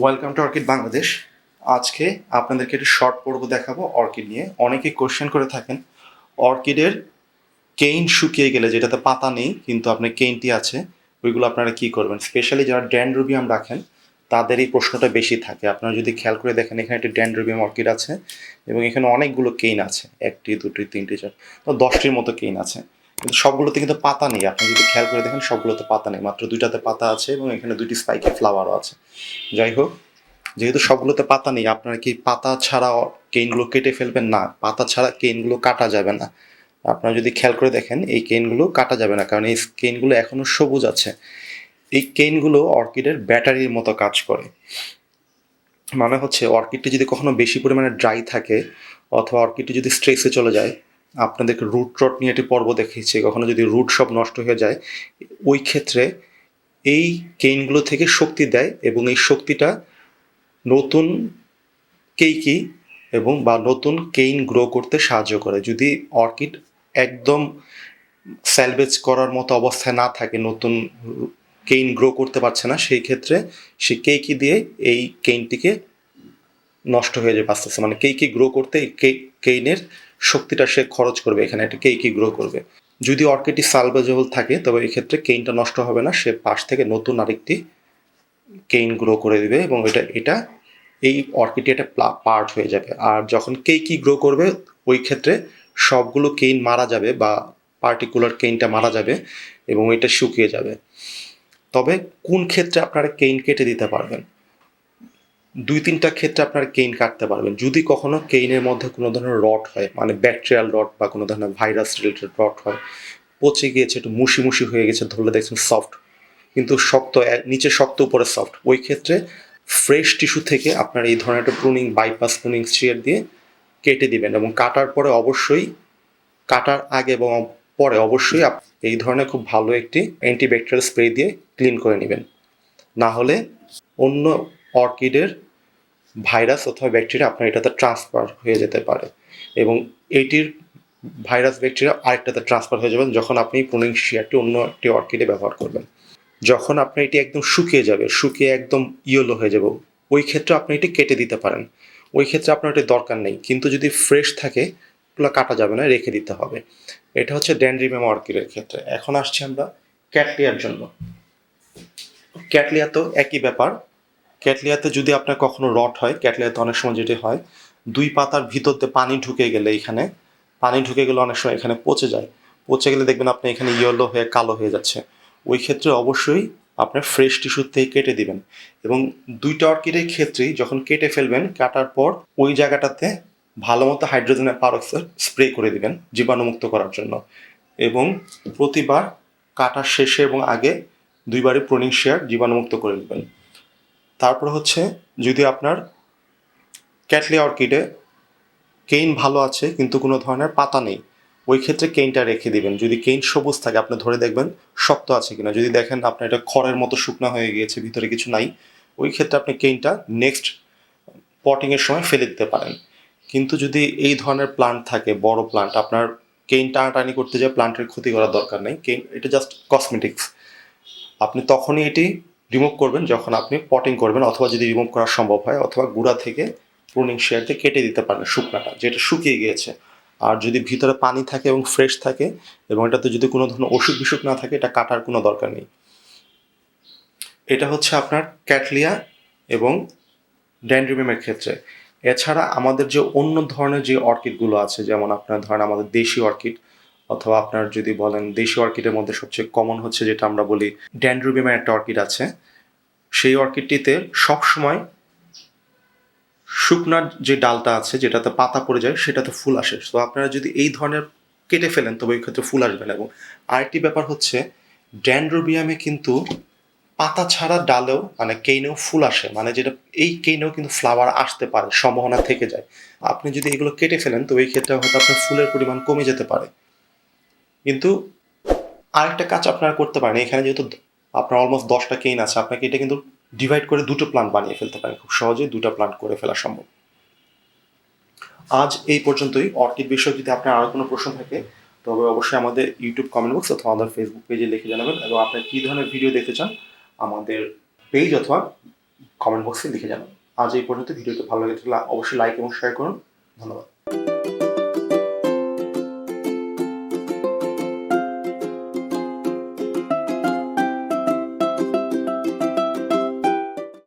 Welcome to orchid Bangladesh আজকে আপনাদেরকে একটি শর্ট পর্ব দেখাবো অর্কিড নিয়ে। অনেকে কোশ্চেন করে থাকেন, অর্কিডের কেইন শুকিয়ে গেলে, যেটাতে পাতা নেই, কিন্তু আপনার কেইনটি আছে, ওইগুলো আপনারা কি করবেন? স্পেশালি যারা ড্যান্ড্রোবিয়াম রাখেন, তাদের এই প্রশ্নটা বেশি থাকে। আপনারা যদি খেয়াল করে দেখেন, এখানে একটি ড্যান্ড্রোবিয়াম অর্কিড আছে এবং এখানে অনেকগুলো কেইন আছে। একটি, দুটি, তিনটি, চার, তো দশটির মতো কেইন আছে। কিন্তু সবগুলোতে কিন্তু পাতা নেই। আপনি যদি খেয়াল করে দেখেন, সবগুলোতে পাতা নেই। মাত্র দুইটাতে পাতা আছে এবং এখানে দুটি স্পাইকে ফ্লাওয়ারও আছে। যাই হোক, যেহেতু সবগুলোতে পাতা নেই, আপনারা কি পাতা ছাড়া কেইনগুলো কেটে ফেলবেন? না, পাতা ছাড়া কেইনগুলো কাটা যাবে না। আপনারা যদি খেয়াল করে দেখেন, এই কেইনগুলো কাটা যাবে না, কারণ এই কেইনগুলো এখনও সবুজ আছে। এই কেইনগুলো অর্কিডের ব্যাটারির মতো কাজ করে। মানে হচ্ছে অর্কিডটি যদি কখনো বেশি পরিমাণে ড্রাই থাকে, অথবা অর্কিডটি যদি স্ট্রেসে চলে যায় আপনাদেরকে রুট রট নিয়ে একটি পর্ব দেখিয়েছি। কখনো যদি রুট সব নষ্ট হয়ে যায়, ওই ক্ষেত্রে এই কেইনগুলো থেকে শক্তি দেয় এবং এই শক্তিটা নতুন কেইকি এবং বা নতুন কেইন গ্রো করতে সাহায্য করে। যদি অর্কিড একদম স্যালভেজ করার মতো অবস্থায় না থাকে, নতুন কেইন গ্রো করতে পারছে না, সেই ক্ষেত্রে সে কেইকি দিয়ে এই কেইনটিকে নষ্ট হয়ে যাবে আস্তে আস্তে। মানে কেইকি গ্রো করতে এই কেইনের শক্তিটা সে খরচ করবে, এখানে একটা কেইকি গ্রো করবে। যদি অর্কিডটি সালভেজেবল থাকে, তবে এই ক্ষেত্রে কেইনটা নষ্ট হবে না, সে পাশ থেকে নতুন আরেকটি কেইন গ্রো করে দিবে এবং এটা এটা এই অর্কিডটি একটা পার্ট হয়ে যাবে। আর যখন কে কেইকি গ্রো করবে, ওই ক্ষেত্রে সবগুলো কেইন মারা যাবে বা পার্টিকুলার কেইনটা মারা যাবে এবং এটা শুকিয়ে যাবে। তবে কোন ক্ষেত্রে আপনারা কেইন কেটে দিতে পারবেন? দুই তিনটা ক্ষেত্রে আপনার কেইন কাটতে পারবেন। যদি কখনো কেইনের মধ্যে কোনো ধরনের রট হয় মানে ব্যাকটেরিয়াল রট বা কোনো ধরনের ভাইরাস রিলেটেড রট হয়, পচে গিয়েছে, একটু মুশি মুশি হয়ে গেছে, ধরলে দেখছেন সফট, কিন্তু শক্ত নিচে শক্ত, উপরে সফট, ওই ক্ষেত্রে ফ্রেশ টিস্যু থেকে আপনার এই ধরনের একটা প্রুনিং, বাইপাস প্রুনিং স্ট্রিয়ার দিয়ে কেটে দিবেন এবং কাটার পরে অবশ্যই, কাটার আগে এবং পরে অবশ্যই এই ধরনের খুব ভালো একটি অ্যান্টিব্যাকটেরিয়াল স্প্রে দিয়ে ক্লিন করে নেবেন। না হলে অন্য অর্কিডের ভাইরাস অথবা ব্যাকটেরিয়া আপনার এটাতে ট্রান্সফার হয়ে যেতে পারে। এবং এটির ভাইরাস, ব্যাকটেরিয়া আরেকটাতে ট্রান্সফার হয়ে যাবেন যখন আপনি প্রুনিং শিয়ারটি অন্য একটি অর্কিডে ব্যবহার করবেন। যখন আপনার এটি একদম শুকিয়ে যাবে, শুকিয়ে একদম ইয়েলো হয়ে যাবে, ওই ক্ষেত্রে আপনি এটি কেটে দিতে পারেন। ওই ক্ষেত্রে আপনার এটি দরকার নেই, কিন্তু যদি ফ্রেশ থাকে, ওগুলো কাটা যাবে না, রেখে দিতে হবে। এটা হচ্ছে ড্যান্ড্রিমেম অর্কিডের ক্ষেত্রে। এখন আসছি আমরা ক্যাটলিয়ার জন্য। ক্যাটলিয়া তো একই ব্যাপার ক্যাটলিয়াতে যদি আপনার কখনো রট হয়, ক্যাটলিয়াতে অনেক সময় যেটি হয়, দুই পাতার ভিতর দিয়ে পানি ঢুকে গেলে এখানে, পানি ঢুকে গেলে অনেক সময় এখানে পচে যায়। পচে গেলে দেখবেন আপনি এখানে ইয়েলো হয়ে কালো হয়ে যাচ্ছে। ওই ক্ষেত্রে অবশ্যই আপনার ফ্রেশ টিস্যু থেকে কেটে দিবেন এবং দুইটা অর্কিডের ক্ষেত্রেই যখন কেটে ফেলবেন, কাটার পর ওই জায়গাটাতে ভালো মতো হাইড্রোজেনের পারক্সাইড স্প্রে করে দিবেন জীবাণুমুক্ত করার জন্য। এবং প্রতিবার কাটার শেষে এবং আগে দুইবারই প্রোনিং শেয়ার জীবাণুমুক্ত করে দেবেন। তারপর হচ্ছে যদি আপনার ক্যাটলি অর্কিডে কেইন ভালো আছে, কিন্তু কোনো ধরনের পাতা নেই, ওই ক্ষেত্রে কেইনটা রেখে দিবেন। যদি কেইন সবুজ থাকে, আপনি ধরে দেখবেন শক্ত আছে কিনা। যদি দেখেন আপনার এটা খড়ের মতো শুকনো হয়ে গিয়েছে, ভিতরে কিছু নাই, ওই ক্ষেত্রে আপনি কেইনটা নেক্সট পটিংয়ের সময় ফেলে দিতে পারেন। কিন্তু যদি এই ধরনের প্লান্ট থাকে, বড় প্লান্ট আপনার কেইন টানাটানি করতে যায় প্লান্টের ক্ষতি করার দরকার নেই। কেইন এটা জাস্ট কসমেটিক্স আপনি তখনই এটি রিমুভ করবেন যখন আপনি পটিং করবেন অথবা যদি রিমুভ করা সম্ভব হয়, অথবা গুঁড়া থেকে প্রুনিং শেয়ারতে কেটে দিতে পারেন শুকনাটা, যেটা শুকিয়ে গিয়েছে। আর যদি ভিতরে পানি থাকে এবং ফ্রেশ থাকে এবং এটাতে যদি কোনো ধরনের অসুখ বিসুখ না থাকে, এটা কাটার কোনো দরকার নেই। এটা হচ্ছে আপনার ক্যাটলিয়া এবং ড্যান্ড্রিমিয়ামের ক্ষেত্রে। এছাড়া আমাদের যে অন্য ধরনের যে অর্কিডগুলো আছে, যেমন আপনার ধরেন আমাদের দেশি অর্কিড অথবা আপনার যদি বলেন দেশি অর্কিডের মধ্যে সবচেয়ে কমন হচ্ছে যেটা আমরা বলি ড্যান্ড্রোবিয়ামের একটা অর্কিড আছে। সেই অর্কিডটিতে সবসময় শুকনার যে ডালটা আছে যেটাতে পাতা পড়ে যায়, সেটাতে ফুল আসে। তো আপনারা যদি এই ধরনের কেটে ফেলেন, তবে ওই ক্ষেত্রে ফুল আসবে না। এবং আরেকটি ব্যাপার হচ্ছে, ড্যান্ড্রোবিয়ামে কিন্তু পাতা ছাড়া ডালেও মানে কেইনেও ফুল আসে। মানে যেটা, এই কেইনেও কিন্তু ফ্লাওয়ার আসতে পারে, সম্ভাবনা থেকে যায়। আপনি যদি এগুলো কেটে ফেলেন, তো এই ক্ষেত্রে হয়তো আপনার ফুলের পরিমাণ কমে যেতে পারে। কিন্তু আরেকটা কাজ আপনারা করতে পারেন। এখানে যেহেতু আপনার অলমোস্ট দশটা কেইন আছে, আপনাকে এটা কিন্তু ডিভাইড করে দুটো প্লান্ট বানিয়ে ফেলতে পারেন। খুব সহজেই দুটো প্লান্ট করে ফেলা সম্ভব। আজ এই পর্যন্তই। অর্কিড বিষয়ে যদি আপনার আরও কোনো প্রশ্ন থাকে, তবে অবশ্যই আমাদের ইউটিউব কমেন্ট বক্স অথবা আমাদের ফেসবুক পেজে লিখে জানাবেন এবং আপনি কী ধরনের ভিডিও দেখতে চান, আমাদের পেজ অথবা কমেন্ট বক্সে লিখে জানান আজ এই পর্যন্ত। ভিডিওটি ভালো লেগে অবশ্যই লাইক এবং শেয়ার করুন। ধন্যবাদ।